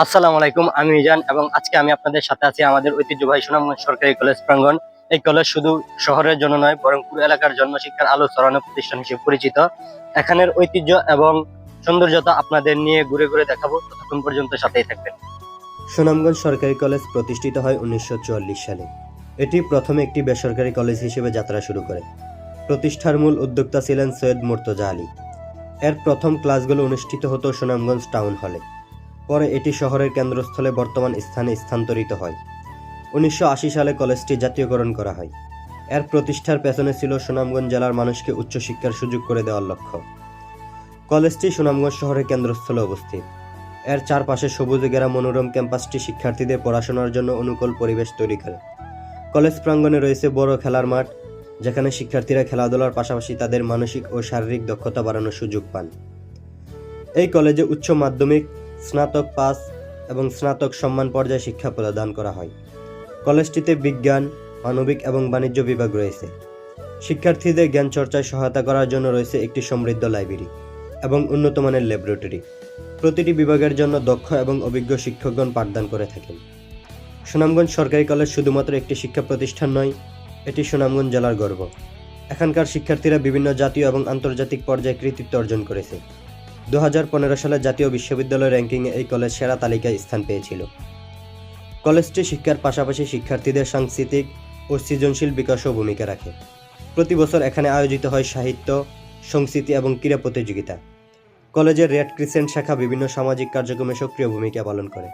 আসসালামু আলাইকুম, আমি মিজান এবং আজকে আমি আপনাদের সাথে আছি আমাদের ঐতিহ্যবাহী সুনামগঞ্জ সরকারি কলেজ প্রাঙ্গণ। এই কলেজ শুধু শহরের জন্য নয়, বরং পুরো এলাকার জন্য শিক্ষার আলো ছড়ানো প্রতিষ্ঠান হিসেবে পরিচিত। এখানের ঐতিহ্য এবং সৌন্দর্যতা আপনাদের নিয়ে ঘুরে ঘুরে দেখাবো। ততক্ষণ পর্যন্ত সাথেই থাকবেন। সুনামগঞ্জ সরকারি কলেজ প্রতিষ্ঠিত হয় উনিশশো চুয়াল্লিশ সালে। এটি প্রথমে একটি বেসরকারি কলেজ হিসেবে যাত্রা শুরু করে। প্রতিষ্ঠার মূল উদ্যোক্তা ছিলেন সৈয়দ মুর্তজা আলী। এর প্রথম ক্লাসগুলো অনুষ্ঠিত হতো সুনামগঞ্জ টাউন হলে। পরে এটি শহরের কেন্দ্রস্থলে বর্তমান স্থানে স্থানান্তরিত হয়। উনিশশো আশি সালে কলেজটি জাতীয়করণ করা হয়। এর প্রতিষ্ঠার পেছনে ছিল সুনামগঞ্জ জেলার মানুষকে উচ্চশিক্ষার সুযোগ করে দেওয়ার লক্ষ্য। কলেজটি সুনামগঞ্জ শহরের কেন্দ্রস্থলে অবস্থিত। এর চারপাশে সবুজে গেরা মনোরম ক্যাম্পাসটি শিক্ষার্থীদের পড়াশোনার জন্য অনুকূল পরিবেশ তৈরি করে। কলেজ প্রাঙ্গণে রয়েছে বড় খেলার মাঠ, যেখানে শিক্ষার্থীরা খেলাধুলার পাশাপাশি তাদের মানসিক ও শারীরিক দক্ষতা বাড়ানোর সুযোগ পান। এই কলেজে উচ্চ মাধ্যমিক স্নাতক পাস এবং স্নাতক সম্মান পর্যায়ে শিক্ষা প্রদান করা হয়। কলেজটিতে বিজ্ঞান, মানবিক এবং বাণিজ্য বিভাগ রয়েছে। শিক্ষার্থীদের জ্ঞান চর্চায় সহায়তা করার জন্য রয়েছে একটি সমৃদ্ধ লাইব্রেরি এবং উন্নত মানের ল্যাবরেটরি। প্রতিটি বিভাগের জন্য দক্ষ এবং অভিজ্ঞ শিক্ষকগণ পাঠদান করে থাকেন। সুনামগঞ্জ সরকারি কলেজ শুধুমাত্র একটি শিক্ষা প্রতিষ্ঠান নয়, এটি সুনামগঞ্জ জেলার গর্ব। এখানকার শিক্ষার্থীরা বিভিন্ন জাতীয় এবং আন্তর্জাতিক পর্যায়ে কৃতিত্ব অর্জন করেছে। দু হাজার পনেরো সালে জাতীয় বিশ্ববিদ্যালয় র্যাঙ্কিংয়ে এই কলেজ সেরা তালিকায় স্থান পেয়েছিল। কলেজটি শিক্ষার পাশাপাশি শিক্ষার্থীদের সাংস্কৃতিক ও সৃজনশীল বিকাশেও ভূমিকা রাখে। প্রতি বছর এখানে আয়োজিত হয় সাহিত্য, সংস্কৃতি এবং ক্রীড়া প্রতিযোগিতা। কলেজের রেড ক্রিসেন্ট শাখা বিভিন্ন সামাজিক কার্যক্রমে সক্রিয় ভূমিকা পালন করে।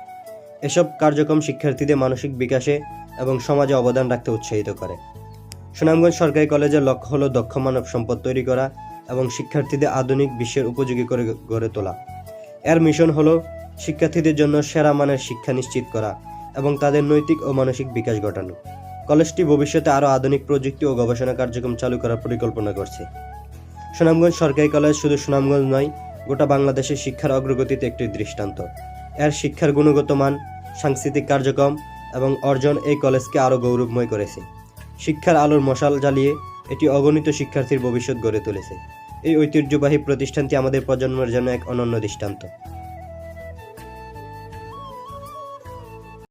এসব কার্যক্রম শিক্ষার্থীদের মানসিক বিকাশে এবং সমাজে অবদান রাখতে উৎসাহিত করে। সুনামগঞ্জ সরকারি কলেজের লক্ষ্য হলো দক্ষ মানব সম্পদ তৈরি করা এবং শিক্ষার্থীদের আধুনিক বিশ্বের উপযোগী করে গড়ে তোলা। এর মিশন হলো শিক্ষার্থীদের জন্য সেরা মানের শিক্ষা নিশ্চিত করা এবং তাদের নৈতিক ও মানসিক বিকাশ ঘটানো। কলেজটি ভবিষ্যতে আরও আধুনিক প্রযুক্তি ও গবেষণা কার্যক্রম চালু করার পরিকল্পনা করছে। সুনামগঞ্জ সরকারি কলেজ শুধু সুনামগঞ্জ নয়, গোটা বাংলাদেশের শিক্ষার অগ্রগতিতে একটি দৃষ্টান্ত। এর শিক্ষার গুণগত মান, সাংস্কৃতিক কার্যক্রম এবং অর্জন এই কলেজকে আরও গৌরবময় করেছে। শিক্ষার আলোর মশাল জ্বালিয়ে এটি অগণিত শিক্ষার্থীর ভবিষ্যৎ গড়ে তুলেছে। এই ঐতিহ্যবাহী প্রতিষ্ঠানটি আমাদের প্রজন্মের জন্য এক অনন্য দৃষ্টান্ত।